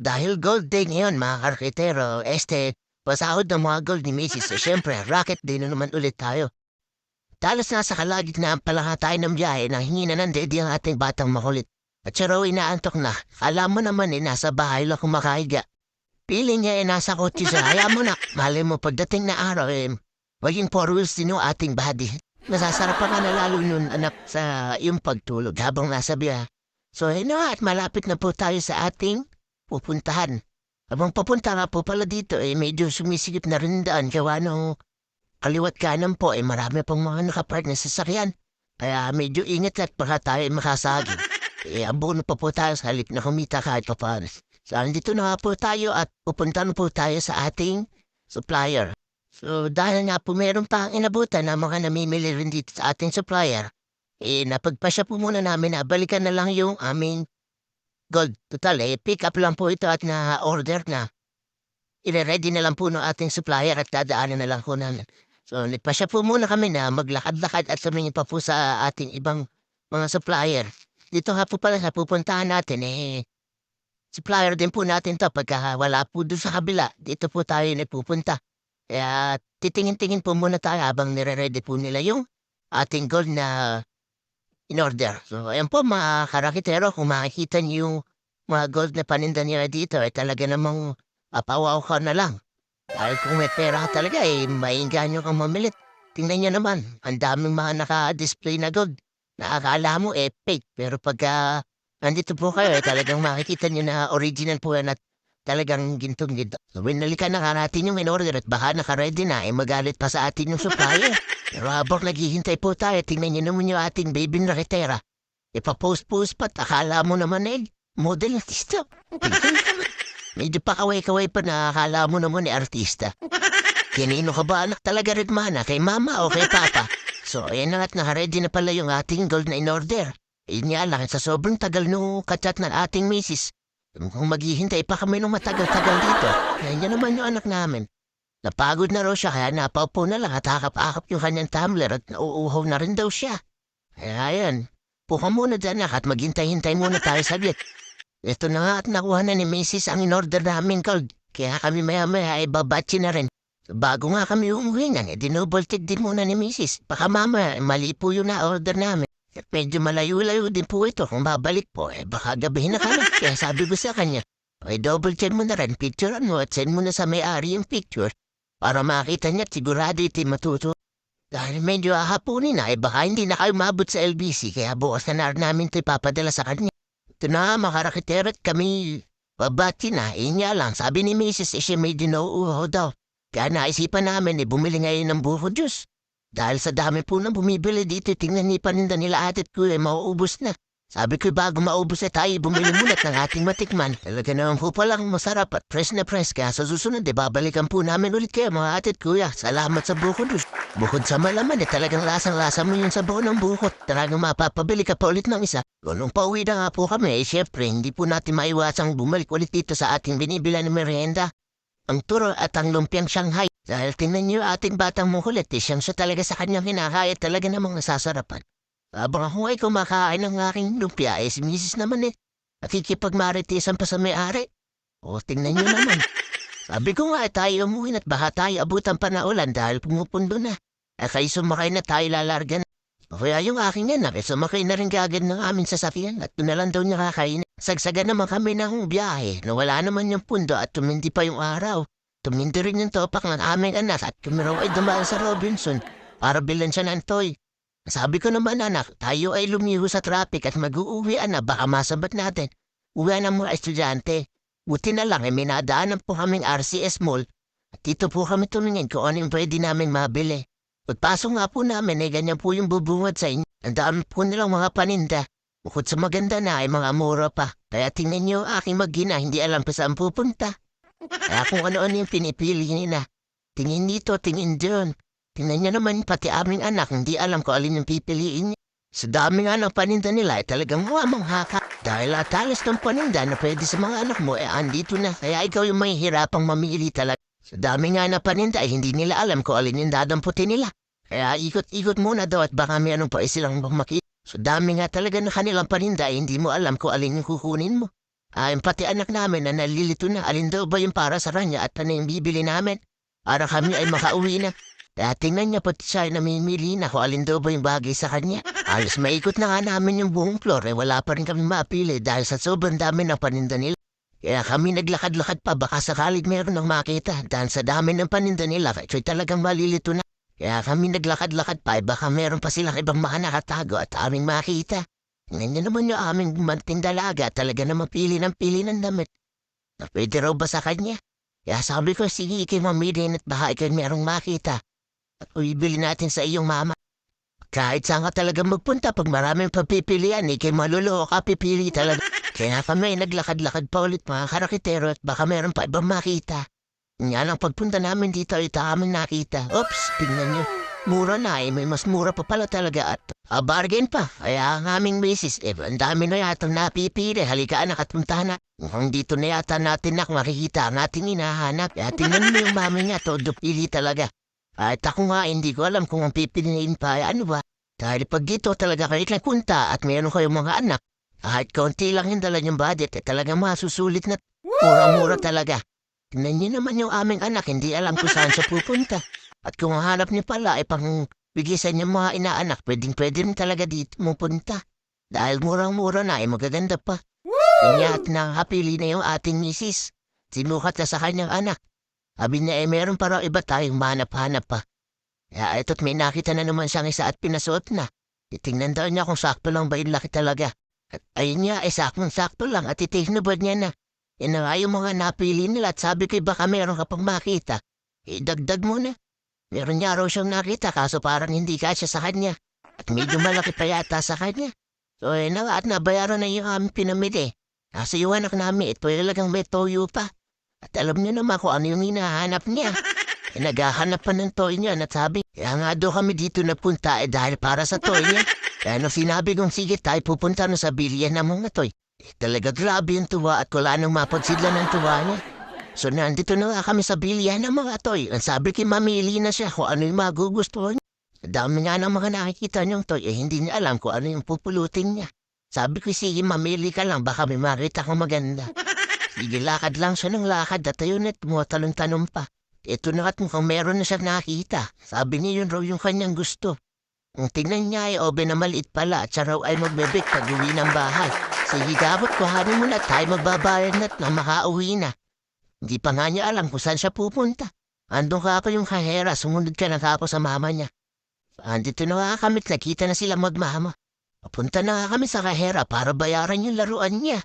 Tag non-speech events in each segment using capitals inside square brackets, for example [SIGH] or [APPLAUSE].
dahil gold day ngayon mga karkitero, este, pasahod ng mga gold ni Macy's. So, syempre, rocket day na naman ulit tayo. Talos nasa kalagitnaan pala nga tayo ng biyahe na hingi na ng dedi ang ating batang makulit. At siya raw inaantok na. Alam mo naman eh, nasa bahay lang kumakahiga. Piling niya eh, nasa kotse siya. Hayaan mo na. Mali mo, pagdating na araw eh, maging four wheels din yung ating body. Masasarap pa nga na lalo nun anak sa yung pagtulog habang nasa biyahe. So, eh na at malapit na po tayo sa ating pupuntahan. Habang papunta nga po pala dito, eh, medyo sumisigip na rin daan gawa ng kaliwat kanan po, eh, marami pang mga nakapark na sasakyan. Kaya medyo ingat at baka tayo ay makasagin. [LAUGHS] Eh, abono pa po tayo sa halip na kumita kahit pa paano. So, andito na nga po tayo at pupunta na po tayo sa ating supplier. So, dahil nga po meron pa ang inabutan na mga namimili rin dito sa ating supplier, eh, napagpasya po muna namin na balikan na lang yung aming gold. Total, eh, pick up lang po ito at na-order na. Ire-ready na lang po ng ating supplier at dadaanan na lang po namin. So, nagpasya po muna kami na maglakad-lakad at sumingin pa po sa ating ibang mga supplier. Dito nga po pala sa pupuntahan natin, eh, supplier din po natin to pagka wala po doon sa kabila. Dito po tayo nagpupunta. Kaya titingin-tingin po muna tayo habang nire-ready po nila yung ating gold na in-order. So, ayan po mga karakitero, kung makikita niyo mga gold na paninda nila dito, eh talaga namang apawaw ka na lang. Dahil kung may pera ka talaga, eh mainganyo kang mamilit. Tingnan niyo naman, ang daming mga naka-display na gold. Nakakala mo, eh fake. Pero pagka nandito po kayo, eh talagang makikita niyo na original po yan at talagang gintong ginto. So, winalikan na nga natin yung in-order at baka naka-ready na, eh magalit pa sa atin yung supplier. [LAUGHS] Pero habang naghihintay po tayo, tingnan niyo naman yung ating baby na raketera. Ipapost-post pa, akala mo naman eh, model artista. [LAUGHS] Medyo pa kaway-kaway pa na akala mo naman eh, artista. Kinino ka ba anak talaga rin mana, kay mama o kay papa? So, ayan na nga't naka-ready na pala yung ating gold na in-order. Yun nga lang, sa sobrang tagal nung kachat ng ating misis. Kung maghihintay pa kami nung matagal-tagal dito, yan naman yung anak namin. Napagod na raw siya kaya napaupo na lang at hakap-akap yung kanyang tumbler at nauuhaw na rin daw siya. Kaya yan, puka muna dyan at maghintay-hintay muna tayo saglit. Ito na nga at nakuha na ni Mrs. ang in-order namin gold. Kaya kami maya-maya ay babatsi na rin. Bago nga kami umuwi nga, eh, dinouble-tick din muna ni Mrs. Baka mama, mali po yung na-order namin. At medyo malayo-layo din po ito. Kung babalik po, eh baka gabihin na kami. [LAUGHS] Kaya sabi ko sa kanya, ay double check mo na rin, picturean mo at send mo na sa may-ari yung picture para makita niya at sigurado ito'y matuto. Dahil medyo ahapunin na, eh baka hindi na kayo mabot sa LBC kaya bukas na namin ito'y papadala sa kanya. Ito na, makarakiter at kami babati na. Nga lang, sabi ni Mrs. eh siya may dinauuhaw daw. Kaya naisipan namin eh bumili ngayon ng buko juice. Dahil sa dami po nang bumibili dito, tingnan ni paninda nila atit ko eh, mauubos na. Sabi ko bago maubos eh tayo, bumili muna ng ating matikman. Talaga naman po palang masarap at fresh na fresh. Kaya sa susunod eh, babalikan po namin ulit kayo mga atit kuya. Salamat sa buko juice. Bukod sa malaman eh, talagang lasang-lasa mo yung sabaw ng bukot. Talagang mapapabili ka pa ulit ng isa. Nung pauwi na nga po kami, eh syempre hindi po natin maiwasang bumalik ulit dito sa ating binibila ng merienda. Ang turo at ang lumpiang Shanghai. Dahil tingnan niyo ating batang mukulit, eh, siyang siya talaga sa kanyang hinahaya talaga namang nasasarapan. Habang ako ay kumakain ng aking lumpia, eh si misis naman eh, nakikipagmaritisan pa sa may-ari. O tingnan niyo naman. [LAUGHS] Sabi ko nga, eh, tayo umuwi at baka tayo abutan pa na ulan dahil pumupundo na. Eh kayo sumakay na tayo lalargan. Kaya yung aking anak, eh sumakay na rin kagad ng aming sasakyan at doon na lang daw niya kakain. Sagsagan naman kami ng biyahe na wala naman yung pundo at tumindi pa yung araw. Tumindi rin yung topak ng aming anak at kami raw ay dumaan sa Robinson para bilan siya ng toy. Sabi ko naman anak, tayo ay lumiho sa traffic at mag-uuwian na baka masabat natin. Uwian ng mga estudyante. Buti na lang ay minadaanan po kaming RCS Mall at dito po kami tumingin kung ano yung pwede namin mabili. Pagpasok nga po namin ay ganyan po yung bubungad sa inyo. Ang dami po nilang mga paninda. Bukod sa maganda na ay mga mura pa. Kaya tingnan niyo aking magina, hindi alam pa saan pupunta. Kaya kung ano-ano yung pinipili nila. Tingin dito, tingin doon. Tingnan niyo naman pati aming anak, hindi alam ko alin yung pipiliin niya. Sa dami nga ng paninda nila ay talagang muamang haka. Dahil atalas ng paninda na pwede sa mga anak mo ay andito na. Kaya ikaw yung may hirapang mamili talaga. Sa dami nga na paninda ay hindi nila alam kung alin yung dadamputin nila. Kaya ikot-ikot muna daw at baka may anong pa silang makita. So dami nga talaga na kanilang paninda ay hindi mo alam kung alin yung kukunin mo. Ay, pati anak namin na nalilito na alin daw ba yung para sa kanya at ano yung bibili namin. Para kami ay makauwi na. Kaya tingnan niya pati siya ay namimili na kung alin daw ba yung bagay sa kanya. Alos maikot na nga namin yung buong floor eh wala pa rin kami mapili dahil sa sobrang dami ng paninda nila. Kaya kami naglakad-lakad pa baka sakalig meron ng makita dahil sa dami ng paninda nila kaya talagang malilito na. Kaya kami naglakad-lakad pa eh baka meron pa silang ibang mga nakatago at aming makita. Niyo naman yung aming manting dalaga talaga na mapili ng pili ng damit. Na pwede raw ba sa kanya? Kaya sabi ko, sige, ikay mamili at baka ikay merong makita. At bibili natin sa iyong mama. Kahit saan ka talaga magpunta, pag maraming papipilian, ikay maluloko ka, pipili talaga. Kaya kami naglakad-lakad pa ulit mga karakitero at baka meron pa ibang makita. Nga lang pagpunta namin dito ay aming nakita. Oops, tingnan nyo. Mura na eh, may mas mura pa pala talaga at a bargain pa. Kaya ang aming misis, eh, ang dami na yata napipili. Halika anak at punta na. Mukhang dito na yata natin nak makikita ang ating hinahanap. Kaya tingnan mo yung mami niya, todo pili talaga. At ako nga, hindi ko alam kung ang pipiliin pa ay ano ba. Dahil pag dito talaga kayo lang punta at meron kayong mga anak, kahit konti lang yung dala yung budget, eh, talagang masusulit na mura-mura talaga. Tingnan niyo naman yung aming anak, hindi alam kung saan siya pupunta. At kung hanap niyo pala ay pang bigisan yung mga inaanak, pwedeng pwede rin talaga dito pupunta. Dahil murang-mura na ay magaganda pa. Kanya at nakapili na yung ating misis. Sinukat na sa kanyang anak. Sabi niya ay meron pa raw iba tayong manap-hanap pa. Kaya ito't may nakita na naman siyang isa at pinasuot na. Titingnan daw niya kung sakto lang ba yung laki talaga. At ayun niya ay saktong-sakto lang at itinubad niya na. Yan na nga yung mga napili nila at sabi ko baka meron ka pang makita. Idagdag mo na. Meron niya raw siyang nakita kaso parang hindi kasya sa kanya. At medyo malaki pa yata sa kanya. So eh na at nabayaran na yung aming pinamili. Nasa yung anak namin ito talagang may toyo pa. At alam niyo naman kung ano yung hinahanap niya. Eh, naghahanap pa ng toy niya at sabi, kaya nga daw kami dito napunta eh dahil para sa toy niya. Kaya no sinabi kong sige tayo pupunta na sa bilyan ng mga toy. Talaga grabe yung tuwa at wala nang mapagsidla ng tuwa niya. So nandito na nga kami sa bilyan ng mga toy. Ang sabi ko mamili na siya kung ano yung magugustuhan niya. Dami nga ng mga nakikita niyong toy eh hindi niya alam kung ano yung pupulutin niya. Sabi ko sige mamili ka lang baka may makita kang maganda. Sige lakad lang siya ng lakad at ayun at tumatalong-tanong pa. Ito na at mukhang meron na siya nakita. Sabi niya yun raw yung kanyang gusto. Ang tingnan niya ay obe na maliit pala at siya raw ay magbebek pag uwi ng bahay. Sige gabot, kuhanin mo na tayo magbabayad na at na makauwi na. Hindi pa nga niya alam kung saan siya pupunta. Andun ka ako yung kahera, sumunod ka na tapos sa mama niya. Andito na nga kami at nakita na sila magmama. Papunta na nga kami sa kahera para bayaran yung laruan niya.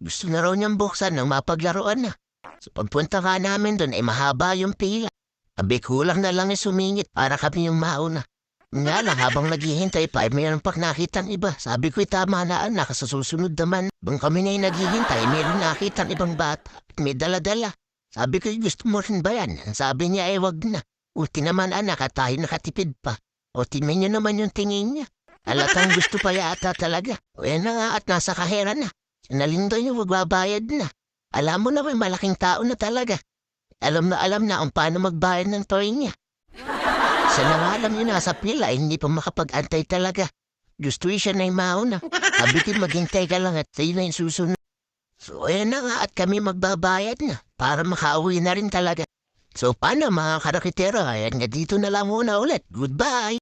Gusto na raw niyang buksan ng mapaglaruan na. So pagpunta nga namin doon ay mahaba yung pila. Sabi kulang na lang ay sumingit para kami yung mauna. Nga lang habang naghihintay pa ay mayroon pang nakitang iba. Sabi ko'y tama na anak sa susunod naman. Bang kami na'y naghihintay mayroon nakitang ibang bata at may dala-dala. Sabi ko'y gusto mo rin ba yan? Ang Sabi niya ay wag na. Ulti naman anak at tayo nakatipid pa. O tingnan niyo naman yung tingin niya. Alatang gusto pa yata talaga. O yan na nga at nasa kahera na. Nalindo niyo magbabayad na. Alam mo na may malaking tao na talaga. Alam na alam na kung paano magbayad ng toy niya. Sa na nga alam niyo nasa pila, eh, hindi pa makapag-antay talaga. Gusto siya na mauna. Ko maghintay ka lang at sa'yo na yung susunod. So ayan na nga at kami magbabayad na para makauwi na rin talaga. So paano mga karakitero, ayan nga dito na lang muna ulit. Goodbye!